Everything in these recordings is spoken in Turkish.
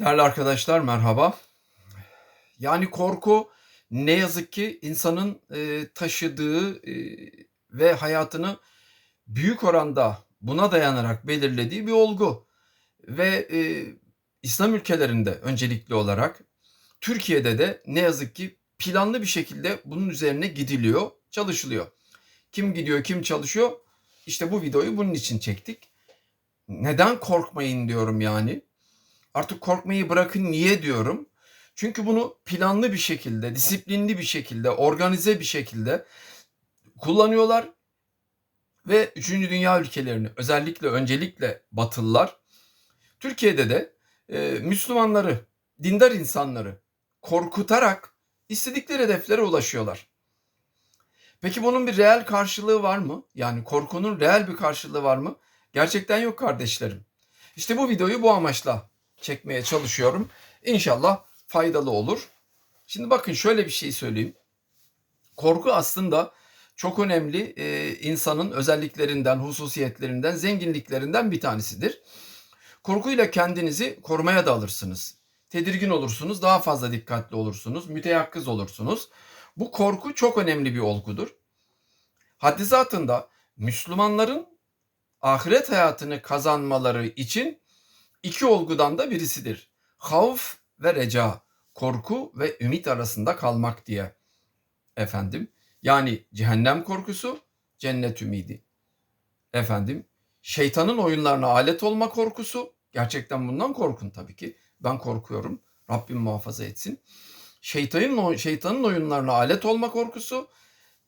Değerli arkadaşlar merhaba. Yani korku ne yazık ki insanın, eee, taşıdığı, eee, ve hayatını büyük oranda buna dayanarak belirlediği bir olgu ve, eee, İslam ülkelerinde öncelikli olarak, Türkiye'de de ne yazık ki planlı bir şekilde bunun üzerine gidiliyor, çalışılıyor. Kim gidiyor, kim çalışıyor? İşte bu videoyu bunun için çektik. Neden korkmayın diyorum yani. Artık korkmayı bırakın niye diyorum? Çünkü bunu planlı bir şekilde, disiplinli bir şekilde, organize bir şekilde kullanıyorlar ve 3. dünya ülkelerini özellikle öncelikle Batılılar Türkiye'de de e, Müslümanları, dindar insanları korkutarak istedikleri hedeflere ulaşıyorlar. Peki bunun bir reel karşılığı var mı? Yani korkunun reel bir karşılığı var mı? Gerçekten yok kardeşlerim. İşte bu videoyu bu amaçla çekmeye çalışıyorum. İnşallah faydalı olur. Şimdi bakın şöyle bir şey söyleyeyim. Korku aslında çok önemli e, insanın özelliklerinden, hususiyetlerinden, zenginliklerinden bir tanesidir. Korkuyla kendinizi korumaya da alırsınız. Tedirgin olursunuz, daha fazla dikkatli olursunuz, müteyakkız olursunuz. Bu korku çok önemli bir olgudur. Haddi zatında Müslümanların ahiret hayatını kazanmaları için iki olgudan da birisidir. Havf ve reca, korku ve ümit arasında kalmak diye. Efendim, yani cehennem korkusu, cennet ümidi. Efendim, şeytanın oyunlarına alet olma korkusu, gerçekten bundan korkun tabii ki. Ben korkuyorum. Rabbim muhafaza etsin. Şeytanın, şeytanın oyunlarına alet olma korkusu,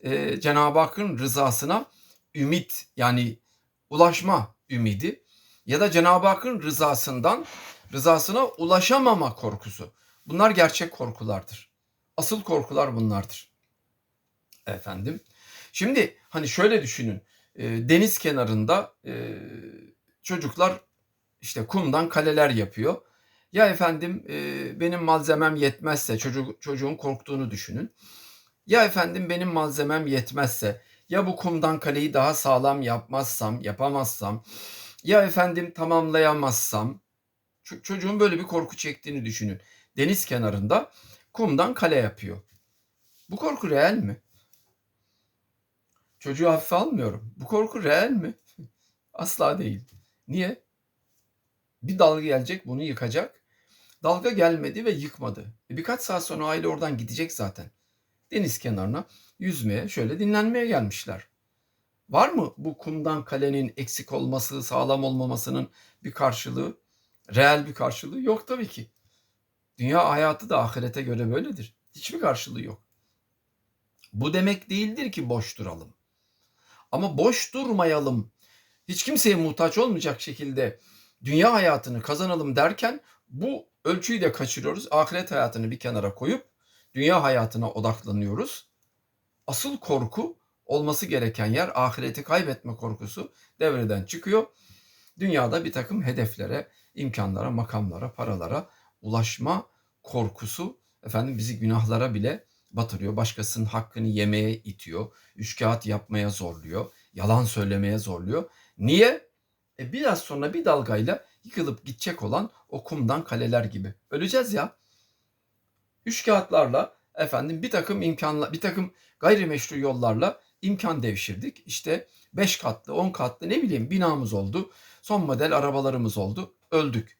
e, Cenab-ı Hakk'ın rızasına ümit yani ulaşma ümidi ya da Cenab-ı Hakk'ın rızasından rızasına ulaşamama korkusu. Bunlar gerçek korkulardır. Asıl korkular bunlardır. Efendim. Şimdi hani şöyle düşünün. E, deniz kenarında e, çocuklar işte kumdan kaleler yapıyor. Ya efendim e, benim malzemem yetmezse çocuk, çocuğun korktuğunu düşünün. Ya efendim benim malzemem yetmezse ya bu kumdan kaleyi daha sağlam yapmazsam, yapamazsam ya efendim tamamlayamazsam çocuğun böyle bir korku çektiğini düşünün. Deniz kenarında kumdan kale yapıyor. Bu korku reel mi? Çocuğu hafife almıyorum. Bu korku reel mi? Asla değil. Niye? Bir dalga gelecek bunu yıkacak. Dalga gelmedi ve yıkmadı. E birkaç saat sonra aile oradan gidecek zaten. Deniz kenarına yüzmeye, şöyle dinlenmeye gelmişler. Var mı bu kumdan kalenin eksik olması, sağlam olmamasının bir karşılığı? Reel bir karşılığı yok tabii ki. Dünya hayatı da ahirete göre böyledir. Hiçbir karşılığı yok. Bu demek değildir ki boş duralım. Ama boş durmayalım. Hiç kimseye muhtaç olmayacak şekilde dünya hayatını kazanalım derken bu ölçüyü de kaçırıyoruz. Ahiret hayatını bir kenara koyup dünya hayatına odaklanıyoruz. Asıl korku olması gereken yer ahireti kaybetme korkusu devreden çıkıyor. Dünyada bir takım hedeflere, imkanlara, makamlara, paralara ulaşma korkusu efendim bizi günahlara bile batırıyor. Başkasının hakkını yemeye itiyor. Üçkağıt yapmaya zorluyor. Yalan söylemeye zorluyor. Niye? E biraz sonra bir dalgayla yıkılıp gidecek olan o kumdan kaleler gibi. Öleceğiz ya. Üçkağıtlarla efendim bir takım imkanla bir takım gayrimeşru yollarla imkan devşirdik. İşte 5 katlı, 10 katlı ne bileyim binamız oldu. Son model arabalarımız oldu. Öldük.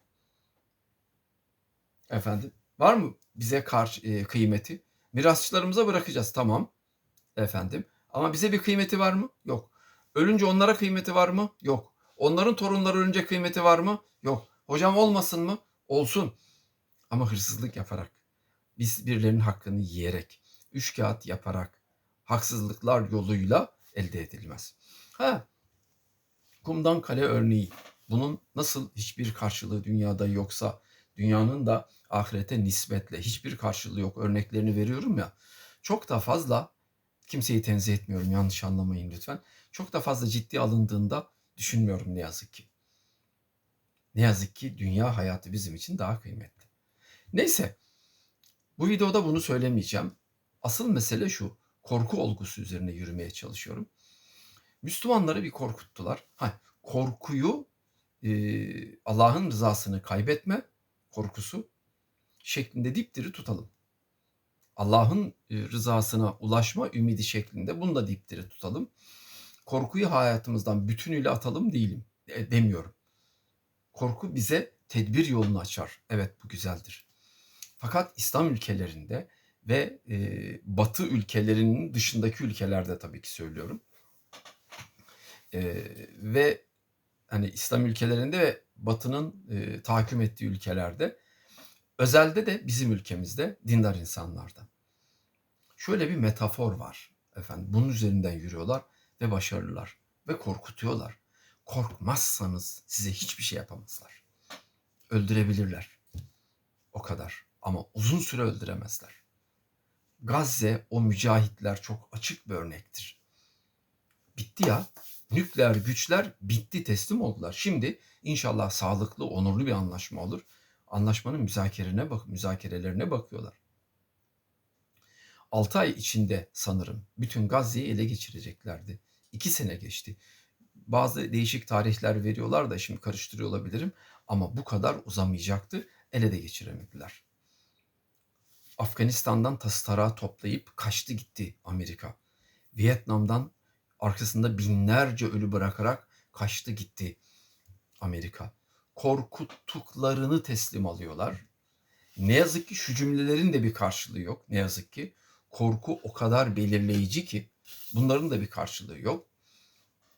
Efendim var mı bize karşı e, kıymeti? Mirasçılarımıza bırakacağız tamam. Efendim ama bize bir kıymeti var mı? Yok. Ölünce onlara kıymeti var mı? Yok. Onların torunları ölünce kıymeti var mı? Yok. Hocam olmasın mı? Olsun. Ama hırsızlık yaparak, biz birilerinin hakkını yiyerek, üç kağıt yaparak, haksızlıklar yoluyla elde edilmez. Ha, kumdan kale örneği. Bunun nasıl hiçbir karşılığı dünyada yoksa, dünyanın da ahirete nispetle hiçbir karşılığı yok örneklerini veriyorum ya. Çok da fazla, kimseyi tenzih etmiyorum yanlış anlamayın lütfen. Çok da fazla ciddi alındığında düşünmüyorum ne yazık ki. Ne yazık ki dünya hayatı bizim için daha kıymetli. Neyse, bu videoda bunu söylemeyeceğim. Asıl mesele şu korku olgusu üzerine yürümeye çalışıyorum. Müslümanları bir korkuttular. Ha, korkuyu e, Allah'ın rızasını kaybetme korkusu şeklinde dipdiri tutalım. Allah'ın e, rızasına ulaşma ümidi şeklinde bunu da dipdiri tutalım. Korkuyu hayatımızdan bütünüyle atalım değilim e, demiyorum. Korku bize tedbir yolunu açar. Evet bu güzeldir. Fakat İslam ülkelerinde ve e, Batı ülkelerinin dışındaki ülkelerde tabii ki söylüyorum. E, ve hani İslam ülkelerinde ve Batı'nın e, tahakküm ettiği ülkelerde özelde de bizim ülkemizde dindar insanlarda. Şöyle bir metafor var efendim. Bunun üzerinden yürüyorlar ve başarılılar ve korkutuyorlar. Korkmazsanız size hiçbir şey yapamazlar. Öldürebilirler. O kadar. Ama uzun süre öldüremezler. Gazze o mücahitler çok açık bir örnektir. Bitti ya. Nükleer güçler bitti teslim oldular. Şimdi inşallah sağlıklı, onurlu bir anlaşma olur. Anlaşmanın müzakerene bak müzakerelerine bakıyorlar. 6 ay içinde sanırım bütün Gazze'yi ele geçireceklerdi. 2 sene geçti. Bazı değişik tarihler veriyorlar da şimdi karıştırıyor olabilirim. Ama bu kadar uzamayacaktı. Ele de geçiremediler. Afganistan'dan tası toplayıp kaçtı gitti Amerika. Vietnam'dan arkasında binlerce ölü bırakarak kaçtı gitti Amerika. Korkuttuklarını teslim alıyorlar. Ne yazık ki şu cümlelerin de bir karşılığı yok. Ne yazık ki korku o kadar belirleyici ki bunların da bir karşılığı yok.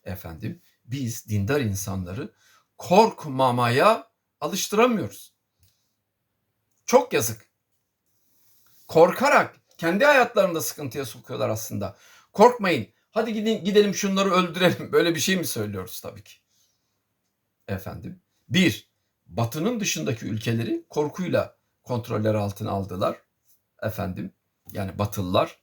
Efendim biz dindar insanları korkmamaya alıştıramıyoruz. Çok yazık. Korkarak kendi hayatlarında sıkıntıya sokuyorlar aslında. Korkmayın. Hadi gidin gidelim şunları öldürelim. Böyle bir şey mi söylüyoruz tabii ki? Efendim. Bir, batının dışındaki ülkeleri korkuyla kontroller altına aldılar. Efendim. Yani batılılar.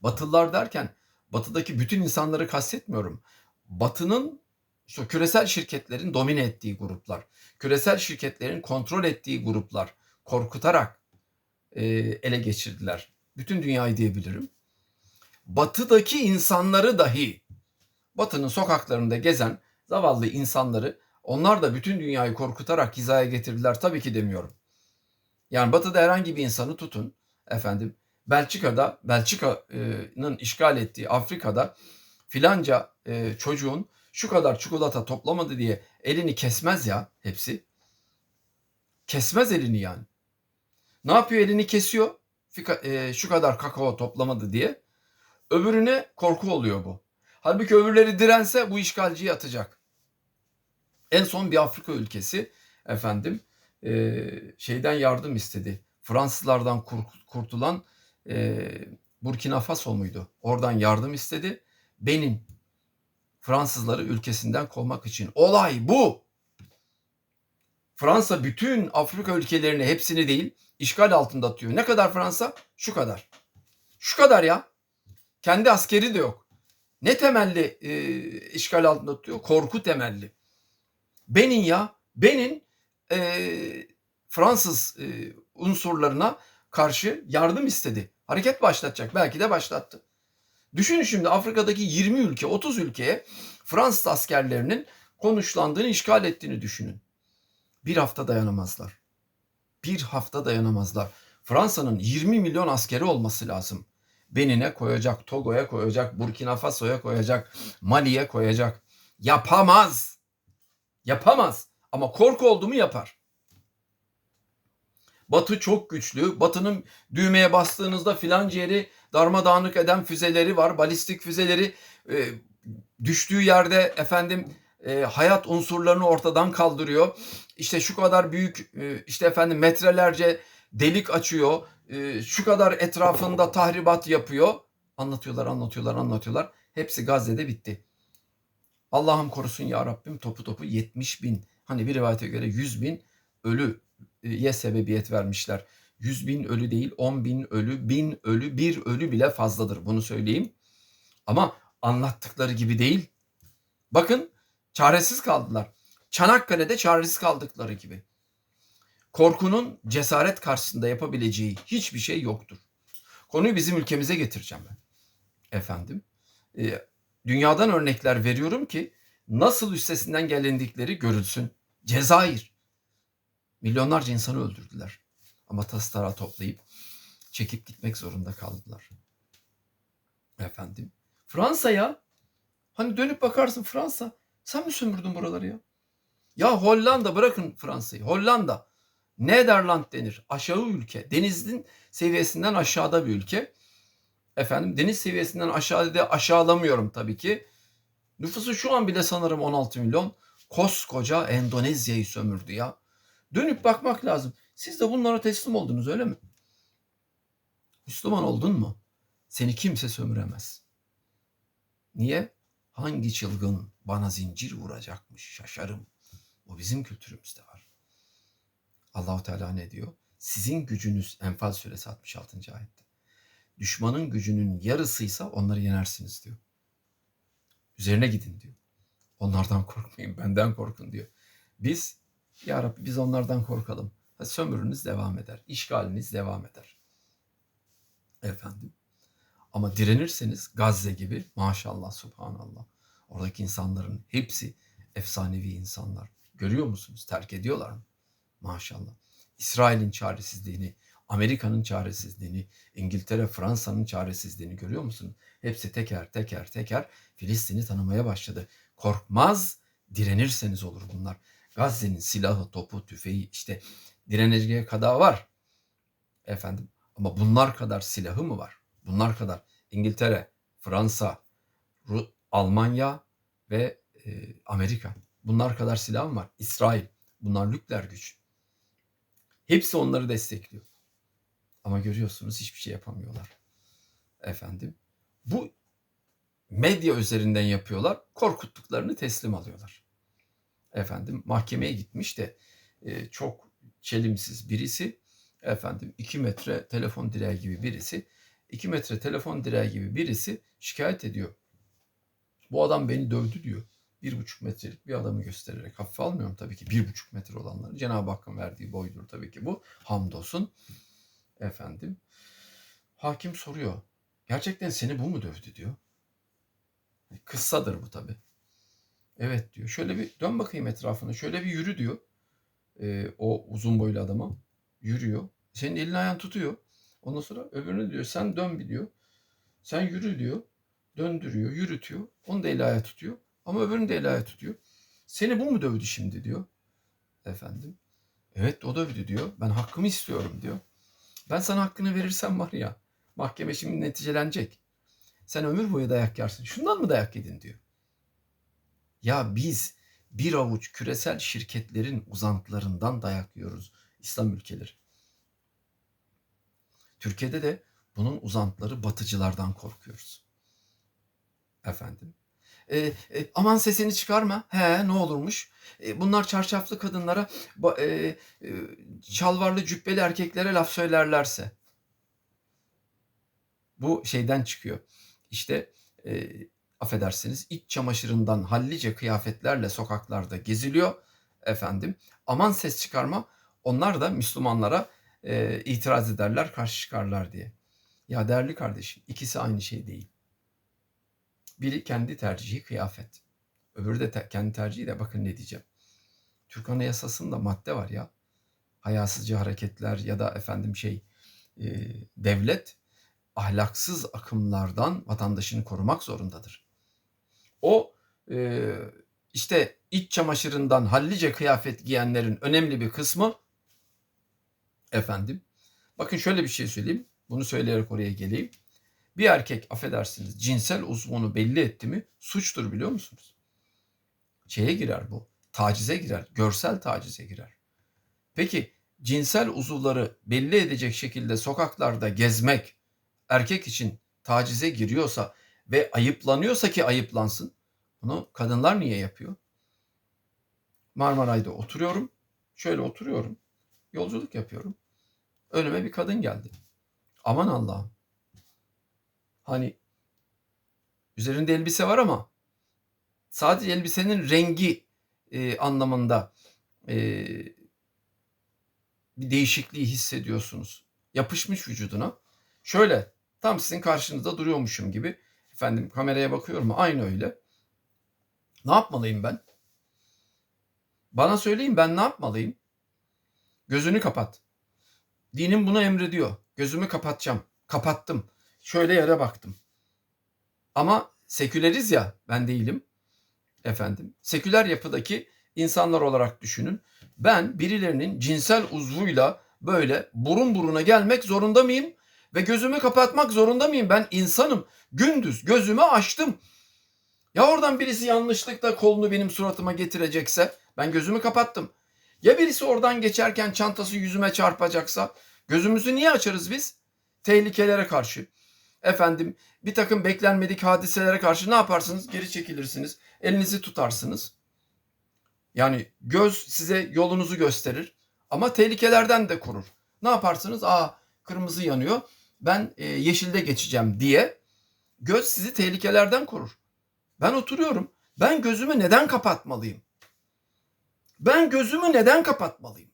Batılılar derken batıdaki bütün insanları kastetmiyorum. Batının işte küresel şirketlerin domine ettiği gruplar, küresel şirketlerin kontrol ettiği gruplar korkutarak e, ele geçirdiler. Bütün dünyayı diyebilirim. Batıdaki insanları dahi, Batı'nın sokaklarında gezen zavallı insanları onlar da bütün dünyayı korkutarak hizaya getirdiler. Tabii ki demiyorum. Yani Batı'da herhangi bir insanı tutun efendim. Belçika'da, Belçika'nın işgal ettiği Afrika'da filanca e, çocuğun şu kadar çikolata toplamadı diye elini kesmez ya hepsi. Kesmez elini yani. Ne yapıyor elini kesiyor e, şu kadar kakao toplamadı diye. Öbürüne korku oluyor bu. Halbuki öbürleri dirense bu işgalciyi atacak. En son bir Afrika ülkesi efendim e, şeyden yardım istedi. Fransızlardan kurtulan e, Burkina Faso muydu? Oradan yardım istedi. Benin Fransızları ülkesinden kovmak için. Olay bu. Fransa bütün Afrika ülkelerini hepsini değil işgal altında tutuyor. Ne kadar Fransa? Şu kadar. Şu kadar ya. Kendi askeri de yok. Ne temelli e, işgal altında tutuyor? Korku temelli. Benin ya. Benin e, Fransız e, unsurlarına karşı yardım istedi. Hareket başlatacak. Belki de başlattı. Düşünün şimdi Afrika'daki 20 ülke, 30 ülkeye Fransız askerlerinin konuşlandığını, işgal ettiğini düşünün. Bir hafta dayanamazlar. Bir hafta dayanamazlar. Fransa'nın 20 milyon askeri olması lazım. Benin'e koyacak, Togo'ya koyacak, Burkina Faso'ya koyacak, Mali'ye koyacak. Yapamaz. Yapamaz. Ama korku oldu mu yapar. Batı çok güçlü. Batı'nın düğmeye bastığınızda filanca yeri darmadağınık eden füzeleri var. Balistik füzeleri e, düştüğü yerde efendim e, hayat unsurlarını ortadan kaldırıyor. İşte şu kadar büyük e, işte efendim metrelerce delik açıyor. E, şu kadar etrafında tahribat yapıyor. Anlatıyorlar, anlatıyorlar, anlatıyorlar. Hepsi Gazze'de bitti. Allah'ım korusun ya Rabbim topu topu 70 bin. Hani bir rivayete göre 100 bin ölüye sebebiyet vermişler. 100 bin ölü değil 10 bin ölü, bin ölü, bir ölü bile fazladır bunu söyleyeyim. Ama anlattıkları gibi değil. Bakın çaresiz kaldılar. Çanakkale'de çaresiz kaldıkları gibi. Korkunun cesaret karşısında yapabileceği hiçbir şey yoktur. Konuyu bizim ülkemize getireceğim ben. Efendim. E, dünyadan örnekler veriyorum ki nasıl üstesinden gelindikleri görülsün. Cezayir. Milyonlarca insanı öldürdüler. Ama tas tarağı toplayıp çekip gitmek zorunda kaldılar. Efendim. Fransa'ya hani dönüp bakarsın Fransa sen mi sömürdün buraları ya? Ya Hollanda bırakın Fransa'yı. Hollanda Nederland denir. Aşağı ülke. Denizin seviyesinden aşağıda bir ülke. Efendim deniz seviyesinden aşağıda de aşağılamıyorum tabii ki. Nüfusu şu an bile sanırım 16 milyon. Koskoca Endonezya'yı sömürdü ya. Dönüp bakmak lazım. Siz de bunlara teslim oldunuz öyle mi? Müslüman oldun mu? Seni kimse sömüremez. Niye? Hangi çılgın bana zincir vuracakmış şaşarım. O bizim kültürümüzde var. Allahu Teala ne diyor? Sizin gücünüz Enfal suresi 66. ayette. Düşmanın gücünün yarısıysa onları yenersiniz diyor. Üzerine gidin diyor. Onlardan korkmayın, benden korkun diyor. Biz ya Rabbi biz onlardan korkalım. Sömürünüz devam eder. işgaliniz devam eder. Efendim. Ama direnirseniz Gazze gibi maşallah subhanallah. Oradaki insanların hepsi efsanevi insanlar. Görüyor musunuz? Terk ediyorlar mı? Maşallah. İsrail'in çaresizliğini, Amerika'nın çaresizliğini, İngiltere, Fransa'nın çaresizliğini görüyor musunuz? Hepsi teker teker teker Filistin'i tanımaya başladı. Korkmaz, direnirseniz olur bunlar. Gazze'nin silahı, topu, tüfeği işte direneceği kadar var. Efendim ama bunlar kadar silahı mı var? Bunlar kadar İngiltere, Fransa, Ru- Almanya ve e, Amerika. Bunlar kadar silah mı var? İsrail. Bunlar nükleer güç. Hepsi onları destekliyor. Ama görüyorsunuz hiçbir şey yapamıyorlar. Efendim. Bu medya üzerinden yapıyorlar. Korkuttuklarını teslim alıyorlar. Efendim mahkemeye gitmiş de e, çok çelimsiz birisi efendim 2 metre telefon direği gibi birisi 2 metre telefon direği gibi birisi şikayet ediyor. Bu adam beni dövdü diyor. Bir buçuk metrelik bir adamı göstererek hafife almıyorum tabii ki bir buçuk metre olanları. Cenab-ı Hakk'ın verdiği boydur tabii ki bu. Hamdolsun. Efendim. Hakim soruyor. Gerçekten seni bu mu dövdü diyor. Kıssadır bu tabii. Evet diyor. Şöyle bir dön bakayım etrafına. Şöyle bir yürü diyor. Ee, o uzun boylu adama. Yürüyor. Senin elini ayağını tutuyor. Ondan sonra öbürünü diyor sen dön bir diyor. Sen yürü diyor. Döndürüyor, yürütüyor. Onu da eli ayağı tutuyor. Ama öbürünü de eli ayağı tutuyor. Seni bu mu dövdü şimdi diyor. Efendim. Evet o dövdü diyor. Ben hakkımı istiyorum diyor. Ben sana hakkını verirsem var ya mahkeme şimdi neticelenecek. Sen ömür boyu dayak yersin. Şundan mı dayak yedin diyor. Ya biz bir avuç küresel şirketlerin uzantılarından dayak yiyoruz İslam ülkeleri. Türkiye'de de bunun uzantıları batıcılardan korkuyoruz. Efendim. E, e, aman sesini çıkarma. He ne olurmuş. E, bunlar çarşaflı kadınlara e, e, şalvarlı cübbeli erkeklere laf söylerlerse. Bu şeyden çıkıyor. İşte e, affedersiniz iç çamaşırından hallice kıyafetlerle sokaklarda geziliyor efendim. Aman ses çıkarma. Onlar da Müslümanlara e, itiraz ederler, karşı çıkarlar diye. Ya değerli kardeşim, ikisi aynı şey değil. Biri kendi tercihi kıyafet. Öbürü de te- kendi tercihi de bakın ne diyeceğim. Türk Anayasası'nda madde var ya. Hayasızca hareketler ya da efendim şey e, devlet ahlaksız akımlardan vatandaşını korumak zorundadır. O e, işte iç çamaşırından hallice kıyafet giyenlerin önemli bir kısmı efendim. Bakın şöyle bir şey söyleyeyim. Bunu söyleyerek oraya geleyim. Bir erkek affedersiniz cinsel uzvunu belli etti mi suçtur biliyor musunuz? Şeye girer bu. Tacize girer. Görsel tacize girer. Peki cinsel uzuvları belli edecek şekilde sokaklarda gezmek erkek için tacize giriyorsa ve ayıplanıyorsa ki ayıplansın. Bunu kadınlar niye yapıyor? Marmaray'da oturuyorum. Şöyle oturuyorum. Yolculuk yapıyorum. Önüme bir kadın geldi. Aman Allah'ım. Hani üzerinde elbise var ama sadece elbisenin rengi e, anlamında e, bir değişikliği hissediyorsunuz. Yapışmış vücuduna. Şöyle tam sizin karşınızda duruyormuşum gibi. Efendim kameraya bakıyorum aynı öyle. Ne yapmalıyım ben? Bana söyleyin ben ne yapmalıyım? Gözünü kapat. Dinim bunu emrediyor. Gözümü kapatacağım. Kapattım. Şöyle yere baktım. Ama seküleriz ya ben değilim. Efendim seküler yapıdaki insanlar olarak düşünün. Ben birilerinin cinsel uzvuyla böyle burun buruna gelmek zorunda mıyım? Ve gözümü kapatmak zorunda mıyım? Ben insanım. Gündüz gözümü açtım. Ya oradan birisi yanlışlıkla kolunu benim suratıma getirecekse ben gözümü kapattım. Ya birisi oradan geçerken çantası yüzüme çarpacaksa gözümüzü niye açarız biz? Tehlikelere karşı. Efendim bir takım beklenmedik hadiselere karşı ne yaparsınız? Geri çekilirsiniz. Elinizi tutarsınız. Yani göz size yolunuzu gösterir ama tehlikelerden de korur. Ne yaparsınız? Aa kırmızı yanıyor. Ben e, yeşilde geçeceğim diye göz sizi tehlikelerden korur. Ben oturuyorum. Ben gözümü neden kapatmalıyım? Ben gözümü neden kapatmalıyım?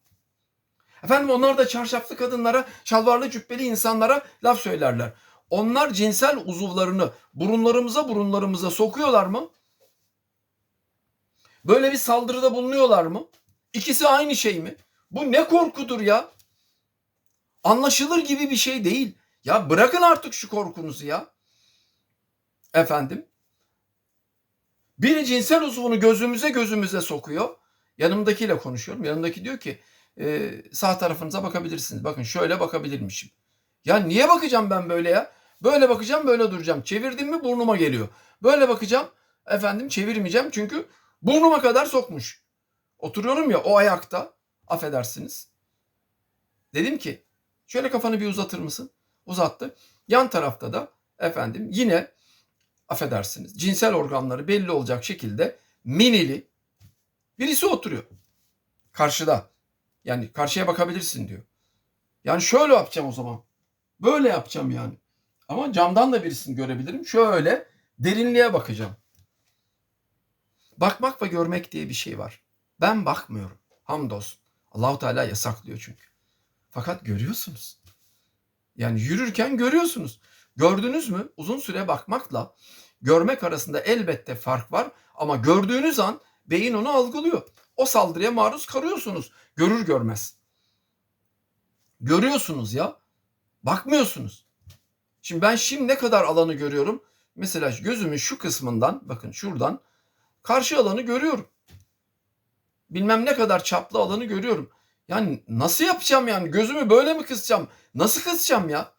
Efendim onlar da çarşaflı kadınlara, şalvarlı cübbeli insanlara laf söylerler. Onlar cinsel uzuvlarını burunlarımıza burunlarımıza sokuyorlar mı? Böyle bir saldırıda bulunuyorlar mı? İkisi aynı şey mi? Bu ne korkudur ya? Anlaşılır gibi bir şey değil. Ya bırakın artık şu korkunuzu ya. Efendim? Biri cinsel uzvunu gözümüze gözümüze sokuyor. Yanımdakiyle konuşuyorum. Yanımdaki diyor ki e, sağ tarafınıza bakabilirsiniz. Bakın şöyle bakabilirmişim. Ya niye bakacağım ben böyle ya? Böyle bakacağım böyle duracağım. Çevirdim mi burnuma geliyor. Böyle bakacağım efendim çevirmeyeceğim çünkü burnuma kadar sokmuş. Oturuyorum ya o ayakta affedersiniz. Dedim ki şöyle kafanı bir uzatır mısın? Uzattı. Yan tarafta da efendim yine affedersiniz cinsel organları belli olacak şekilde minili birisi oturuyor. Karşıda. Yani karşıya bakabilirsin diyor. Yani şöyle yapacağım o zaman. Böyle yapacağım yani. Ama camdan da birisini görebilirim. Şöyle derinliğe bakacağım. Bakmak ve görmek diye bir şey var. Ben bakmıyorum. Hamdolsun. Allahu Teala yasaklıyor çünkü. Fakat görüyorsunuz. Yani yürürken görüyorsunuz. Gördünüz mü? Uzun süre bakmakla görmek arasında elbette fark var ama gördüğünüz an beyin onu algılıyor. O saldırıya maruz kalıyorsunuz. Görür görmez. Görüyorsunuz ya. Bakmıyorsunuz. Şimdi ben şimdi ne kadar alanı görüyorum? Mesela gözümün şu kısmından bakın şuradan karşı alanı görüyorum. Bilmem ne kadar çaplı alanı görüyorum. Yani nasıl yapacağım yani? Gözümü böyle mi kısacağım? Nasıl kısacağım ya?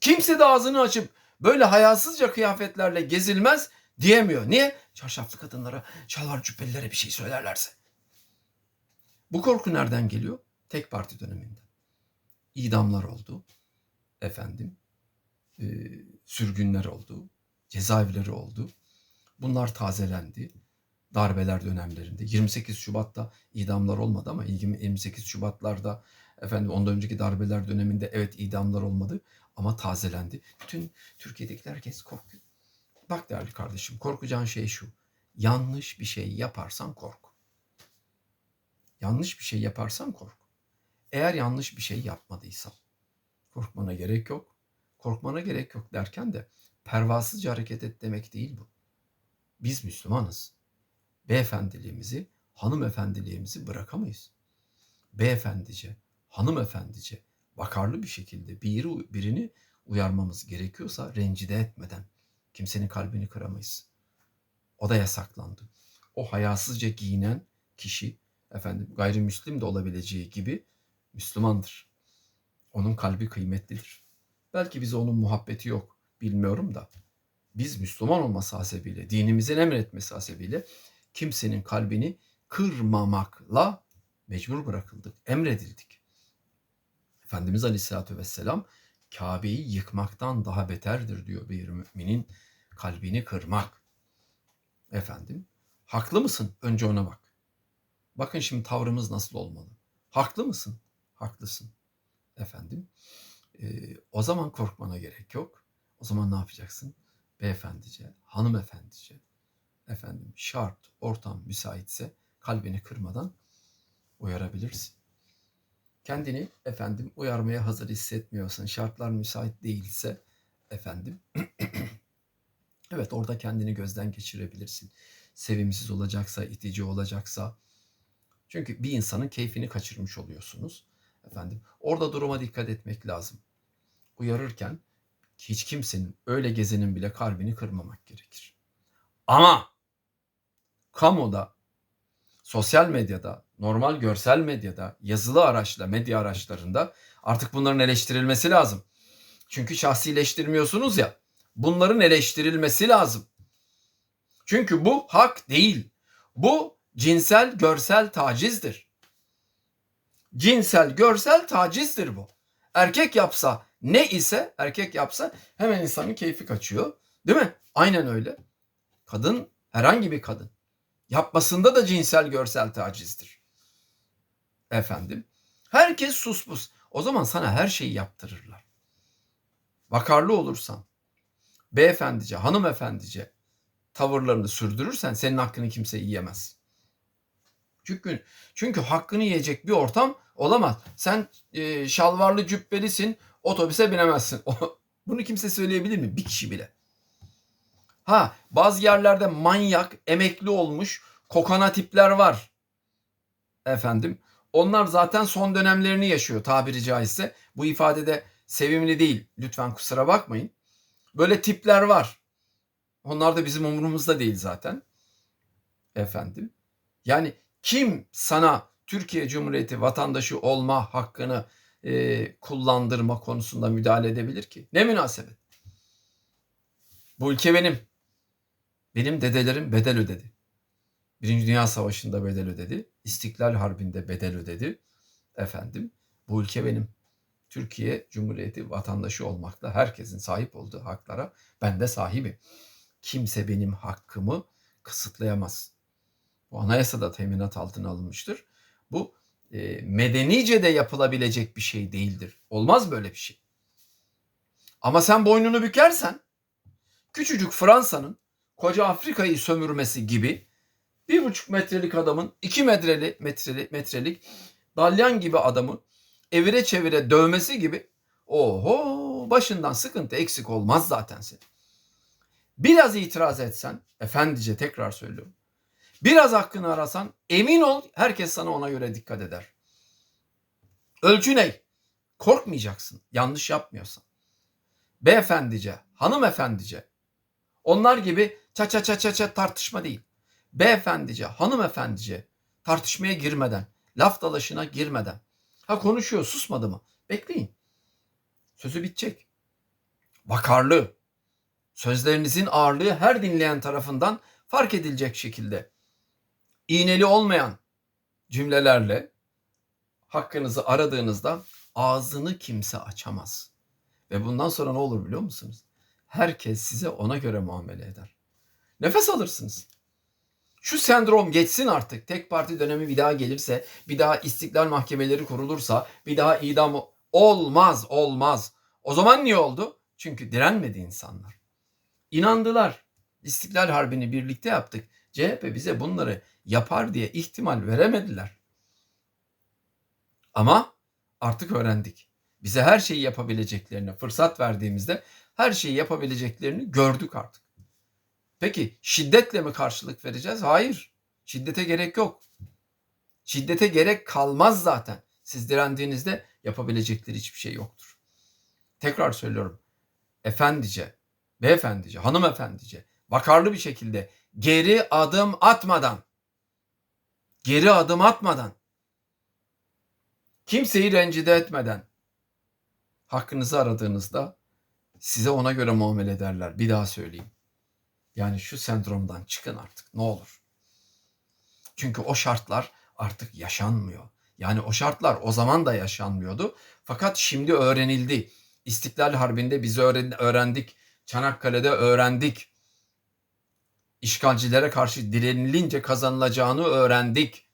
Kimse de ağzını açıp böyle hayasızca kıyafetlerle gezilmez diyemiyor. Niye? Çarşaflı kadınlara, şalvar cübbelilere bir şey söylerlerse. Bu korku nereden geliyor? Tek parti döneminde. İdamlar oldu. Efendim, e, sürgünler oldu. Cezaevleri oldu. Bunlar tazelendi. Darbeler dönemlerinde. 28 Şubat'ta idamlar olmadı ama 28 Şubat'larda efendim ondan önceki darbeler döneminde evet idamlar olmadı ama tazelendi. Bütün Türkiye'dekiler herkes korkuyor. Bak değerli kardeşim korkacağın şey şu. Yanlış bir şey yaparsan kork. Yanlış bir şey yaparsan kork. Eğer yanlış bir şey yapmadıysan korkmana gerek yok. Korkmana gerek yok derken de pervasızca hareket et demek değil bu. Biz Müslümanız. Beyefendiliğimizi, hanımefendiliğimizi bırakamayız. Beyefendice, hanımefendice, vakarlı bir şekilde biri, birini uyarmamız gerekiyorsa rencide etmeden kimsenin kalbini kıramayız. O da yasaklandı. O hayasızca giyinen kişi efendim gayrimüslim de olabileceği gibi Müslümandır. Onun kalbi kıymetlidir. Belki bize onun muhabbeti yok bilmiyorum da biz Müslüman olması hasebiyle, dinimizin emretmesi hasebiyle kimsenin kalbini kırmamakla mecbur bırakıldık, emredildik. Efendimiz Aleyhisselatü Vesselam Kabe'yi yıkmaktan daha beterdir diyor bir müminin kalbini kırmak. Efendim, haklı mısın? Önce ona bak. Bakın şimdi tavrımız nasıl olmalı. Haklı mısın? Haklısın. Efendim, e, o zaman korkmana gerek yok. O zaman ne yapacaksın? Beyefendice, hanımefendice, efendim şart, ortam müsaitse kalbini kırmadan uyarabilirsin. Kendini efendim uyarmaya hazır hissetmiyorsan, şartlar müsait değilse efendim evet orada kendini gözden geçirebilirsin. Sevimsiz olacaksa, itici olacaksa, Çünkü bir insanın keyfini kaçırmış oluyorsunuz. Efendim orada duruma dikkat etmek lazım. Uyarırken hiç kimsenin öyle gezenin bile kalbini kırmamak gerekir. Ama kamuda, sosyal medyada, normal görsel medyada, yazılı araçla, medya araçlarında artık bunların eleştirilmesi lazım. Çünkü şahsileştirmiyorsunuz ya. Bunların eleştirilmesi lazım. Çünkü bu hak değil. Bu cinsel görsel tacizdir. Cinsel görsel tacizdir bu. Erkek yapsa ne ise erkek yapsa hemen insanın keyfi kaçıyor. Değil mi? Aynen öyle. Kadın herhangi bir kadın yapmasında da cinsel görsel tacizdir. Efendim. Herkes suspus. O zaman sana her şeyi yaptırırlar. Vakarlı olursan, beyefendice, hanımefendice tavırlarını sürdürürsen senin hakkını kimse yiyemez. Çünkü çünkü hakkını yiyecek bir ortam olamaz. Sen e, şalvarlı cübbelisin, otobüse binemezsin. Bunu kimse söyleyebilir mi? Bir kişi bile. Ha, bazı yerlerde manyak, emekli olmuş kokana tipler var. Efendim, onlar zaten son dönemlerini yaşıyor tabiri caizse. Bu ifadede sevimli değil. Lütfen kusura bakmayın. Böyle tipler var. Onlar da bizim umurumuzda değil zaten. Efendim. Yani kim sana Türkiye Cumhuriyeti vatandaşı olma hakkını e, kullandırma konusunda müdahale edebilir ki? Ne münasebet? Bu ülke benim. Benim dedelerim bedel ödedi. Birinci Dünya Savaşı'nda bedel ödedi. İstiklal Harbi'nde bedel ödedi. Efendim bu ülke benim. Türkiye Cumhuriyeti vatandaşı olmakla herkesin sahip olduğu haklara ben de sahibim. Kimse benim hakkımı kısıtlayamaz. Bu anayasada teminat altına alınmıştır. Bu e, medenice de yapılabilecek bir şey değildir. Olmaz böyle bir şey. Ama sen boynunu bükersen küçücük Fransa'nın koca Afrika'yı sömürmesi gibi bir buçuk metrelik adamın iki metreli, metreli, metrelik dalyan gibi adamı evire çevire dövmesi gibi oho başından sıkıntı eksik olmaz zaten senin. Biraz itiraz etsen, efendice tekrar söylüyorum. Biraz hakkını arasan emin ol herkes sana ona göre dikkat eder. Ölçü ne? Korkmayacaksın yanlış yapmıyorsan. Beyefendice, hanımefendice. Onlar gibi ça ça ça ça ça tartışma değil. Beyefendice, hanımefendice tartışmaya girmeden, laf dalaşına girmeden. Ha konuşuyor susmadı mı? Bekleyin. Sözü bitecek. Vakarlı. Sözlerinizin ağırlığı her dinleyen tarafından fark edilecek şekilde iğneli olmayan cümlelerle hakkınızı aradığınızda ağzını kimse açamaz. Ve bundan sonra ne olur biliyor musunuz? Herkes size ona göre muamele eder. Nefes alırsınız. Şu sendrom geçsin artık. Tek parti dönemi bir daha gelirse, bir daha istiklal mahkemeleri kurulursa, bir daha idam olmaz, olmaz. O zaman niye oldu? Çünkü direnmedi insanlar. İnandılar. İstiklal Harbi'ni birlikte yaptık. CHP bize bunları yapar diye ihtimal veremediler. Ama artık öğrendik. Bize her şeyi yapabileceklerini fırsat verdiğimizde her şeyi yapabileceklerini gördük artık. Peki şiddetle mi karşılık vereceğiz? Hayır. Şiddete gerek yok. Şiddete gerek kalmaz zaten. Siz direndiğinizde yapabilecekleri hiçbir şey yoktur. Tekrar söylüyorum. Efendice, beyefendice, hanımefendice, vakarlı bir şekilde geri adım atmadan, geri adım atmadan, kimseyi rencide etmeden hakkınızı aradığınızda size ona göre muamele ederler. Bir daha söyleyeyim. Yani şu sendromdan çıkın artık ne olur. Çünkü o şartlar artık yaşanmıyor. Yani o şartlar o zaman da yaşanmıyordu. Fakat şimdi öğrenildi. İstiklal Harbi'nde biz öğrendik. Çanakkale'de öğrendik. İşgalcilere karşı direnilince kazanılacağını öğrendik.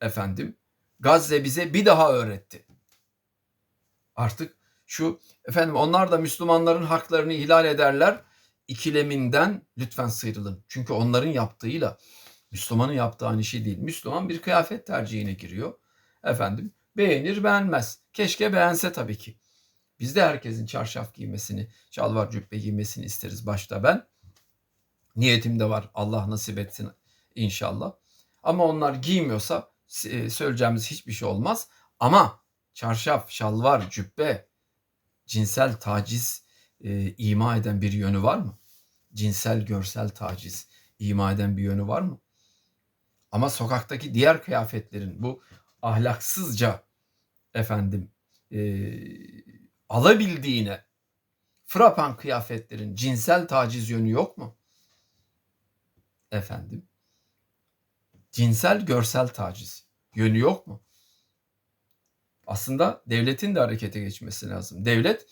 Efendim Gazze bize bir daha öğretti. Artık şu efendim onlar da Müslümanların haklarını ihlal ederler ikileminden lütfen sıyrılın. Çünkü onların yaptığıyla Müslümanın yaptığı aynı şey değil. Müslüman bir kıyafet tercihine giriyor. Efendim beğenir beğenmez. Keşke beğense tabii ki. Biz de herkesin çarşaf giymesini, şalvar cübbe giymesini isteriz başta ben. Niyetim de var. Allah nasip etsin inşallah. Ama onlar giymiyorsa e, söyleyeceğimiz hiçbir şey olmaz. Ama çarşaf, şalvar, cübbe, cinsel taciz e, ima eden bir yönü var mı? Cinsel görsel taciz ima eden bir yönü var mı? Ama sokaktaki diğer kıyafetlerin bu ahlaksızca efendim e, alabildiğine frapan kıyafetlerin cinsel taciz yönü yok mu? Efendim cinsel görsel taciz yönü yok mu? Aslında devletin de harekete geçmesi lazım. Devlet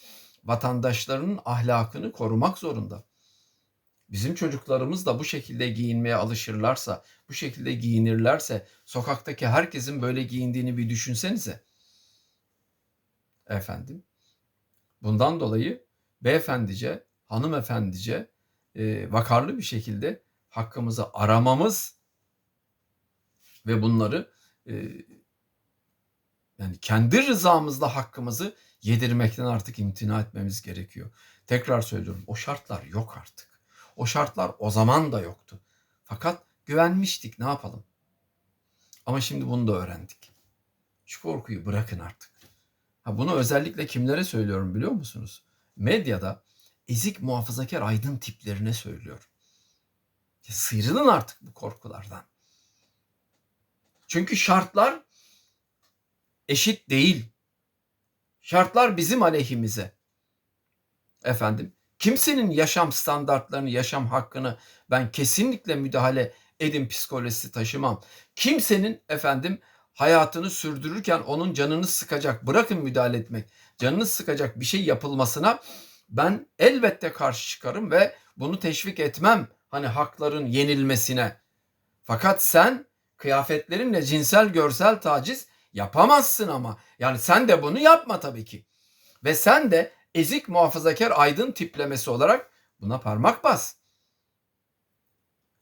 vatandaşlarının ahlakını korumak zorunda. Bizim çocuklarımız da bu şekilde giyinmeye alışırlarsa, bu şekilde giyinirlerse, sokaktaki herkesin böyle giyindiğini bir düşünsenize. Efendim. Bundan dolayı beyefendice, hanımefendice, e, vakarlı bir şekilde hakkımızı aramamız ve bunları e, yani kendi rızamızla hakkımızı yedirmekten artık imtina etmemiz gerekiyor. Tekrar söylüyorum o şartlar yok artık. O şartlar o zaman da yoktu. Fakat güvenmiştik ne yapalım? Ama şimdi bunu da öğrendik. Şu korkuyu bırakın artık. Ha bunu özellikle kimlere söylüyorum biliyor musunuz? Medyada ezik muhafazakar aydın tiplerine söylüyorum. Sıyrılın artık bu korkulardan. Çünkü şartlar eşit değil. Şartlar bizim aleyhimize. Efendim, kimsenin yaşam standartlarını, yaşam hakkını ben kesinlikle müdahale edin psikolojisi taşımam. Kimsenin efendim hayatını sürdürürken onun canını sıkacak, bırakın müdahale etmek, canını sıkacak bir şey yapılmasına ben elbette karşı çıkarım ve bunu teşvik etmem. Hani hakların yenilmesine. Fakat sen kıyafetlerinle cinsel görsel taciz yapamazsın ama. Yani sen de bunu yapma tabii ki. Ve sen de ezik muhafazakar aydın tiplemesi olarak buna parmak bas.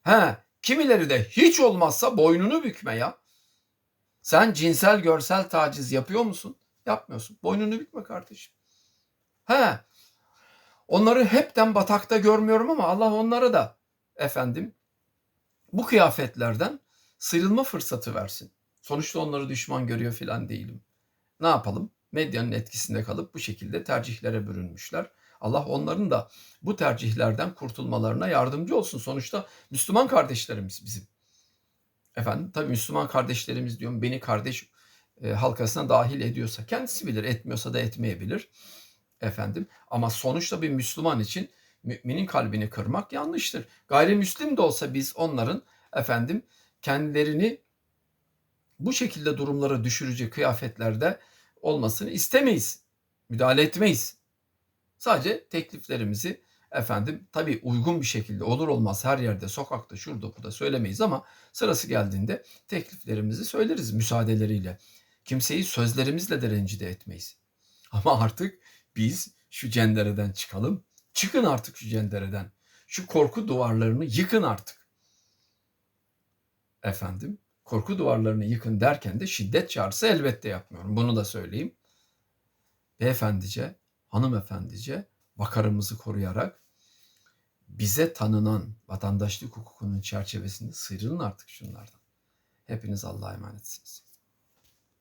He, kimileri de hiç olmazsa boynunu bükme ya. Sen cinsel görsel taciz yapıyor musun? Yapmıyorsun. Boynunu bükme kardeşim. He. Onları hepten batakta görmüyorum ama Allah onlara da efendim bu kıyafetlerden sıyrılma fırsatı versin. Sonuçta onları düşman görüyor filan değilim. Ne yapalım? Medyanın etkisinde kalıp bu şekilde tercihlere bürünmüşler. Allah onların da bu tercihlerden kurtulmalarına yardımcı olsun. Sonuçta Müslüman kardeşlerimiz bizim. Efendim tabii Müslüman kardeşlerimiz diyorum beni kardeş e, halkasına dahil ediyorsa kendisi bilir etmiyorsa da etmeyebilir. Efendim ama sonuçta bir Müslüman için müminin kalbini kırmak yanlıştır. Gayrimüslim de olsa biz onların efendim kendilerini bu şekilde durumlara düşürücü kıyafetlerde olmasını istemeyiz. Müdahale etmeyiz. Sadece tekliflerimizi efendim tabii uygun bir şekilde olur olmaz her yerde sokakta şurada burada söylemeyiz ama sırası geldiğinde tekliflerimizi söyleriz müsaadeleriyle. Kimseyi sözlerimizle de rencide etmeyiz. Ama artık biz şu cendereden çıkalım. Çıkın artık şu cendereden. Şu korku duvarlarını yıkın artık. Efendim korku duvarlarını yıkın derken de şiddet çağrısı elbette yapmıyorum. Bunu da söyleyeyim. Beyefendice, hanımefendice vakarımızı koruyarak bize tanınan vatandaşlık hukukunun çerçevesinde sıyrılın artık şunlardan. Hepiniz Allah'a emanetsiniz.